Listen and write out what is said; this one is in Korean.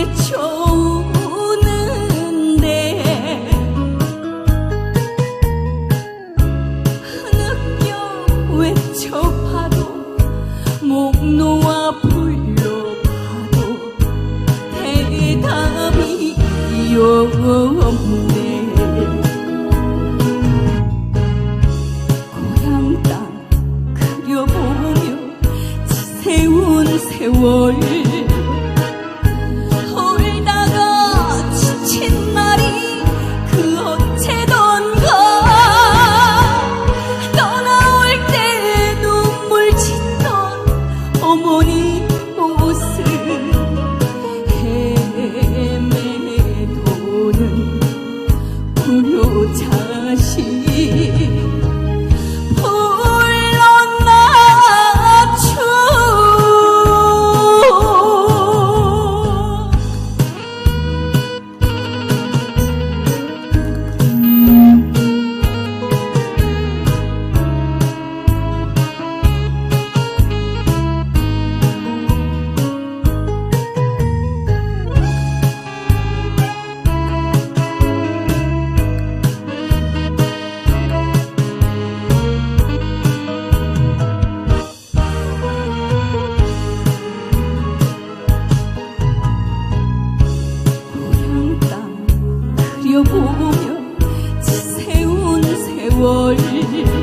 외쳐오는데 느껴 외쳐봐도 목 놓아 불러봐도 대답이 없네. 고향 땅 그려보며 지새운 세월 그려보며 세운 세월.